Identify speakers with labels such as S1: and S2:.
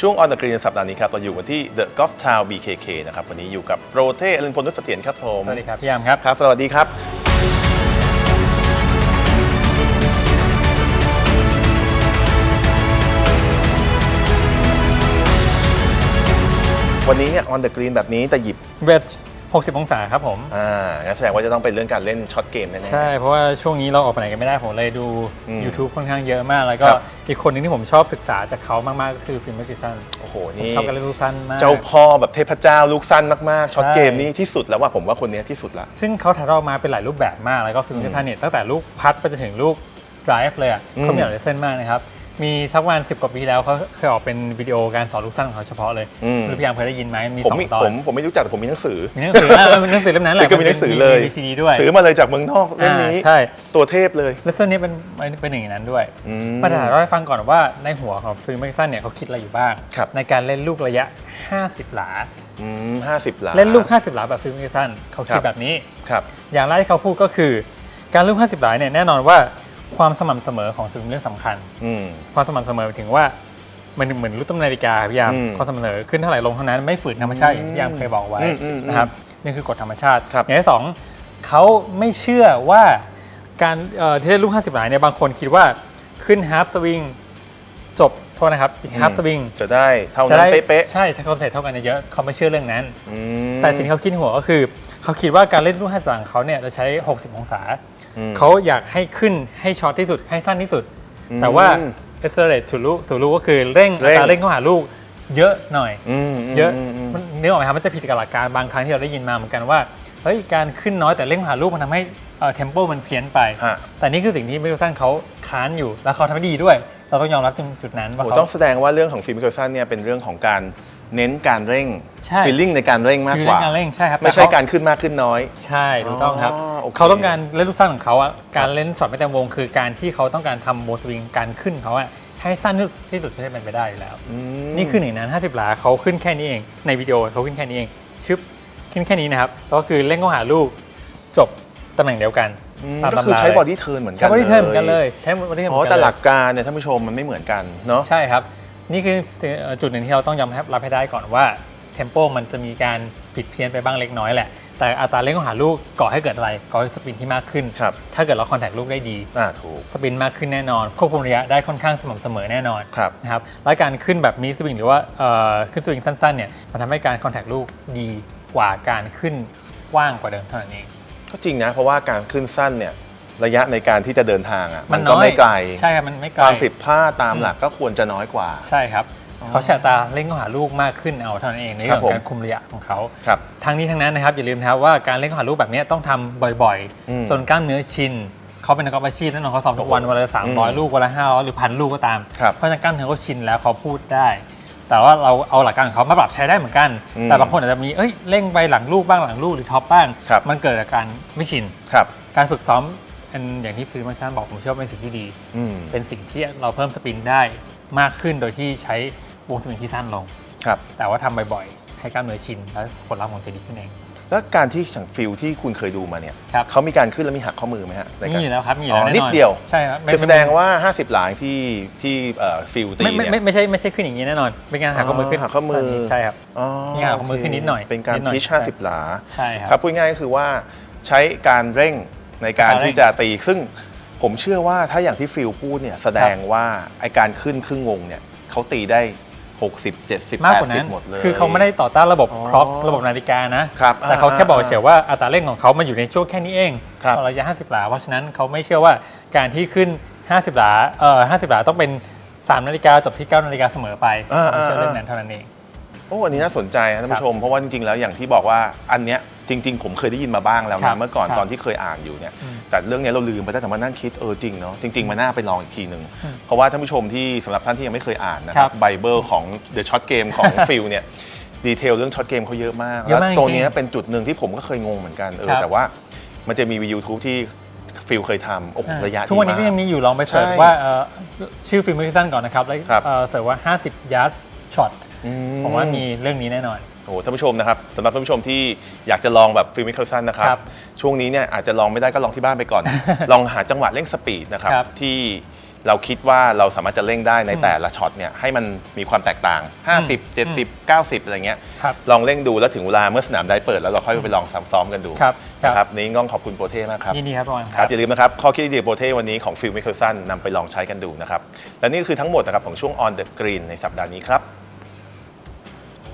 S1: ช่วง On the Green สัปดาห์นี้ครับเราอยู่กันที่ The Golf Town BKK นะครับวันนี้อยู่กับโปรเทอลินพลนุชเสถียรครับผม
S2: สวัสดีครับพี่ยามครับ
S1: ครับ สวัสดีครับ วันนี้เนี่ย On the Green แบบนี้แต่หยิบ
S2: เวท 60 องศาครับผม
S1: อ่างั้นแสดงว่าจะต้องเป็นเรื่องการเล่นช็อตเกมแน่ๆ
S2: ใช่ เพราะว่าช่วงนี้เราออกไปไหนกันไม่ได้ ผมเลยดู
S1: อืม
S2: YouTube ค่อนข้างเยอะมาก แล้วก็
S1: ครับ
S2: อีกคนหนึงที่ผมชอบศึกษาจากเขามาก ๆ ก็คือฟิล์มเมอร์กิสัน
S1: โอ้โห
S2: ผม
S1: นี่
S2: ชอบการเล่นลูกสั้นมาก
S1: เจ้าพ่อแบบเทพเจ้าลูกสั้นมากๆ ช็อต
S2: ใช่
S1: เกมนี้ที่สุดแล้วว่าผมว่าคนนี้ที่สุดละ
S2: ซึ่งเขาถ่ายทอดมาเป็นหลายรูปแบบมาก แล้วก็ฟิล์มเมอร์กิสันเนี่ยตั้งแต่ลูกพัดไปจนถึงลูก drive เลยอะ
S1: อืม
S2: เขามีหลายเส้นมากนะครับ มีสักวัน10กว่าปีแล้วเขาเคยออกเป็นวิดีโอการสอนลูกสั้นของเขาเฉพาะเลย
S1: อืม
S2: ไม่รู้พี่ยามเคยได้ยินไหมมี
S1: ผม
S2: สอง
S1: มี
S2: ตอ
S1: ผ
S2: น
S1: มผมไม่รู้จักแต่ผมมีหนังสือ
S2: มีหนังสืออะมีหนังสือเล่มนั้นแหละ
S1: ก็มีหนังสือเลย
S2: มีซีดีด้วย
S1: ซื้อมาเลยจากเมืองนอกเล่มนี้
S2: อ่าใช่
S1: ตัวเทพเลย
S2: เลสเซอร์นี้เป็นเป็นหนึ่งในนั้นด้วย
S1: อืม
S2: มาถ่ายเล่าให้ฟังก่อนว่าในหัวของฟิล์มแมกซันเนี่ยเขาคิดอะไรอยู่บ้าง
S1: ครับ
S2: ในการเล่นลูกระยะ 50 หลา
S1: อืมห้าสิบล้าน
S2: เล่นลูก 50 หลาแบบฟิล์มแมกซันเขา
S1: ครั
S2: คิด
S1: บ
S2: แบบนี้
S1: ครับ
S2: อย่างแรกที่เขาพูดก็คือ การลูก 50 หลาเนี่ยแน่นอนว่า ความสม่ำเสมอของสิ่งเป็นเรื่องสำคัญ
S1: อืม
S2: ความสม่ำเสมอหมายถึงว่ามันเหมือนลูกตุ้มนาฬิกาพี่ยาม
S1: อืม
S2: ความสม่ำเสมอขึ้นเท่าไหร่ลงเท่านั้นไม่ฝืนธรรมชาติอย่างที่พี่ยามเคยบอกไว้
S1: อืมอืม
S2: นะครับนี่คือกฎธรรมชาติ
S1: ครับ
S2: อย่างที่สองเขาไม่เชื่อว่าการเอ่อที่เล่นลูก 50 หลาเนี่ยบางคนคิดว่าขึ้นฮาร์ s สวิงจบโทษนะครับอีกฮาร์ s สวิง
S1: จะได้เท่า
S2: จะ
S1: นั้น
S2: ได้
S1: เป๊ะ
S2: ใช่ใช้คอนเซ็ปต์เท่ากันเยอะเขาไม่เชื่อเรื่องนั้น
S1: ๆอืม
S2: แต่สิ่งที่เขาคิดในหัวก็คือ เขาคิดว่าการเล่นลูก50หลังเขาเนี่ยจะใช้ 60 องศา
S1: อืม
S2: เขาอยากให้ขึ้นให้ช็อตที่สุดให้สั้นที่สุด
S1: อืม
S2: แต่ว่า accelerate สู่ลูกสู่ลูกก็คือเร่ง
S1: เร่
S2: อั
S1: ง
S2: ตราเร่งเข้าหาลูกเยอะหน่อย
S1: อืมม
S2: เยอะ
S1: มม
S2: มันนึกออกไหมครับมันจะผิดกับหลักการบางครั้งที่เราได้ยินมาเหมือนกันว่าเฮ้ยการขึ้นน้อยแต่เร่งหาลูกมันทำให้เทมโปมันเพี้ยนไป
S1: ฮะ
S2: แต่นี่คือสิ่งที่มิเคิลสันเขาค้านอยู่ แล้วเขาทำได้ดีด้วย เราต้องยอมรับจุดจุดนั้นว่า
S1: โอ้
S2: เขา
S1: ต้องแสดงว่าเรื่องของฟิล์มเกอร์สันเนี่ยเป็นเรื่องของการ เน้นการเร่ง
S2: ใช่
S1: ฟีลลิ่งในการเร่งมาก
S2: คือก
S1: ว่า
S2: การเร่งใช่ครับ
S1: ไม่ใช่
S2: แต่เข
S1: การขึ้นมากขึ้นน้อย
S2: ใช่ถูกต้องครับ
S1: อ๋อโอเค
S2: เขาต้องการเล่นลูกสั้นของเขาอะการเล่นสอดไม่เต็มวง คือการที่เขาต้องการทำโมสวิงการขึ้นเขาอะให้สั้นที่สุดที่จะเป็นไปได้อยู่แล้ว
S1: อืม
S2: นี่คือหนึ่งนั้น50 หลาเขาขึ้นแค่นี้เอง ในวิดีโอเขาขึ้นแค่นี้เอง ชึบขึ้นแค่นี้นะครับแล้วก็คือเล่นเข้าหาลูกจบตำแหน่งเดียวกัน
S1: อืม
S2: ตาม
S1: ก็
S2: ตำ
S1: คือ
S2: รา
S1: ใช้
S2: เลย
S1: บอดี้เทิร์นเหมือนกั
S2: ใช้
S1: น
S2: บริเทิร์นเหมือนกันเลยใช้บริเทิร์นเห
S1: อ๋
S2: มื
S1: อ
S2: อนกั
S1: แต่
S2: น
S1: ห
S2: เล
S1: ลั
S2: ย
S1: กการเนี่ยท่านผู้ชมมันไม่เหมือนกันเนาะ
S2: ใช่ครับ นี่คือเอ่อจุดหนึ่งที่เราต้องยอมรับให้ได้ก่อนว่าเทมโปมันจะมีการผิดเพี้ยนไปบ้างเล็กน้อยแหละ แต่อัตราเร่งของหาลูกก่อให้เกิดอะไรก่อให้สปินที่มากขึ้น
S1: ครับ
S2: ถ้าเกิดเราคอนแทคลูกได้ดี
S1: อ่าถูก
S2: สปินมากขึ้นแน่นอน ควบคุมระยะได้ค่อนข้างสม่ำเสมอแน่นอน
S1: ครับ
S2: นะครับและการขึ้นแบบมีสวิงหรือว่าเอ่อขึ้นสวิงสั้นๆเนี่ยมันทำให้การคอนแทคลูกดีกว่าการขึ้นกว้างกว่าเดิมเท่านั้นเอง
S1: ก็จริงนะเพราะว่าการขึ้นสั้นเนี่ย ระยะในการที่จะเดินทางอะ
S2: มั
S1: มัน
S2: น
S1: ก็
S2: น้อย
S1: ไม่ไกล
S2: ใช่ครับมันไม่ไก
S1: ค
S2: ล
S1: วามผิดพลาดตามหลักก็ควรจะน้อยกว่า
S2: ใช่ครับเขาใช้อัตราเร่งเข้าหาลูกมากขึ้นเอาเท่านั้นเองในเรื่องของการคุมระยะของเขา
S1: ครับ
S2: ทั้งนี้ทั้งนั้นนะครับอย่าลืมนะครับว่าการเล่นเข้าหาลูกแบบนี้ต้องทำบ่อย
S1: อืม
S2: ๆจนกล้ามเนื้อชินเขาเป็นนักกอล์ฟอาชีพแน่นอนเขาซ้อมทุกวัน
S1: โอ้โห
S2: วันละสามร้อย
S1: อืม
S2: ลูกวันละห้าร้อยหรือพันลูกก็ตาม
S1: ครับ
S2: เพราะฉะนั้นกล้ามเนื้อเขาชินแล้วเขาพูดได้ แต่ว่าเราเอาหลักการของเขามาปรับใช้ได้เหมือนกัน
S1: อืม
S2: แต่บางคนอาจจะมีเอ้ยเร่งไปหลังลูกบ้างหลังลูกหรือท็อปบ้าง
S1: ครับ
S2: มันเกิดจากการไม่ชิน
S1: ครับ
S2: การฝึกซ้อม อันอย่างที่ฟิลมาชันบอกผมเชื่อว่าเป็นสิ่งที่ดี
S1: อืม
S2: เป็นสิ่งที่เราเพิ่มสปินได้มากขึ้นโดยที่ใช้วงสวิงที่สั้นลง
S1: ครับ
S2: แต่ว่าทำบ่อยๆ ให้กล้ามเนื้อชิน แล้วผลลัพธ์ของจะดีขึ้นเอง
S1: แล้วการที่อย่างฟิลที่คุณเคยดูมาเนี่ย
S2: ครับ
S1: เขามีการขึ้นแล้วมีหักข้อมือไหมฮะใน
S2: มี
S1: การ
S2: อยู่แล้วครับมีอยู่
S1: อ๋
S2: แล้ว
S1: อ
S2: แน่นอน
S1: นิดเดียว
S2: ใช่ครับไม่
S1: คือแสดงว่า 50 หลาที่ที่เอ่อฟิลตี
S2: ไม่ไม่
S1: เนี่ย
S2: ไม่ไม่ใช่ไม่ใช่ขึ้นอย่างนี้แน่นอนเป็นการหักข้อมือขึ้น
S1: หักข้อมือ
S2: ทันทีใช่ครับ
S1: อ๋อ
S2: มีหักข้อมือขึ้นนิดหน่อย
S1: เป็นการ
S2: นิดหน่อย
S1: พิช
S2: ใช่
S1: 50 หลา
S2: ใช่ครับ
S1: ครับพูดง่ายๆก็คือว่าใช้การเร่ง ในการ
S2: การเร่ง
S1: ที่จะตีซึ่งผมเชื่อว่าถ้าอย่างที่ฟิลพูดเนี่ยแสดงว่าไอการขึ้นครึ่งวงเนี่ยเขาตีได้ 60 70
S2: มากกว่านั้น
S1: 80 หมดเลย
S2: คือเขาไม่ได้ต่อต้านระบบ
S1: อ๋อ
S2: คล็อกระบบนาฬิกานะ
S1: ครับ
S2: แต่เขาแค่บอก
S1: อ่า
S2: เฉยๆว่าอัตราเร่งของเขามันอยู่ในช่วงแค่นี้เอง
S1: ครับ
S2: ระยะ 50 หลา เพราะฉะนั้นเขาไม่เชื่อว่าการที่ขึ้น 50 หลาเอ่อ50 หลาต้องเป็น 3 นาฬิกาจบที่ 9 นาฬิกาเสมอไป
S1: อ่า
S2: เขาไม่เชื่อ
S1: อ่า
S2: เรื่องนั้นเท่านั้นเอง
S1: โอ้อันนี้น่าสนใจนะท่านผู้ชมเพราะว่าจริงๆแล้วอย่างที่บอกว่าอันเนี้ย จริง ๆ ผมเคยได้ยินมาบ้างแล้ว
S2: ครั
S1: นะ
S2: บ
S1: เมื่อก่อน
S2: ครับ
S1: ตอนที่เคยอ่านอยู่เนี่ย
S2: อืม
S1: แต่เรื่องเนี้ยเราลืมไปแต่มานั่งคิดเออจริงเนาะจริง ๆมันน่าไปลองอีกทีหนึ่ง
S2: อืม
S1: เพราะว่าท่านผู้ชมที่สำหรับท่านที่ยังไม่เคยอ่านนะค
S2: ครั
S1: รับบไบเบิลของ The Shot Game ของ ฟิลเนี่ยดีเทลเรื่องช็อตเกมเขาเยอะมาก
S2: เย
S1: แล้
S2: อะ
S1: ว
S2: มาก
S1: ตัว
S2: จริง
S1: เนี้ยเป็นจุดหนึ่งที่ผมก็เคยงงเหมือนกันเออ
S2: ครับ
S1: แต่ว่ามันจะมีวียูทูบที่ฟิลเคยทำโอ้โห
S2: อ่า
S1: ระยะ
S2: ทุกวันนี้
S1: ดี
S2: ก็
S1: มา
S2: ยังมีอยู่ลองไปเสิร์ช
S1: ใช่
S2: ว่าเอ่อชื่อฟิล์มมิสันก่อนนะครับแล้ว
S1: ครับ
S2: เอ่อเสิร์ชว่า 50 yards shot
S1: อื
S2: ผมว่ามีเรื่องนี้แน่นอน
S1: โอ้โหท่านผู้ชมนะครับสำหรับท่านผู้ชมที่อยากจะลองแบบฟิลมิคเคิลสันนะครับ
S2: ครับ
S1: ช่วงนี้เนี่ยอาจจะลองไม่ได้ก็ลองที่บ้านไปก่อน ลองหาจังหวะเร่งสปีดนะครับ
S2: ครับ
S1: ที่เราคิดว่าเราสามารถจะเร่งได้ในแต่ละช็อตเนี่ยให้มันมีความแตกต่าง 50 70 90 อะไรเงี้ย
S2: ครับ
S1: ลองเร่งดูแล้วถึงเวลาเมื่อสนามได้เปิดแล้วเราค่อยไปลองซ้อมๆกันดู
S2: ครับครับ
S1: นะครับนี้ต้องขอบคุณโปรเทมากครับ
S2: ยินดีครับประมาณ
S1: ครับอย่าลืมนะครับ ข้อคิดดีๆโปรเทวันนี้ของฟิลมิเคลสันนำไปลองใช้กันดูนะครับ และนี่คือทั้งหมดนะครับของช่วง On the Green ในสัปดาห์นี้ครับ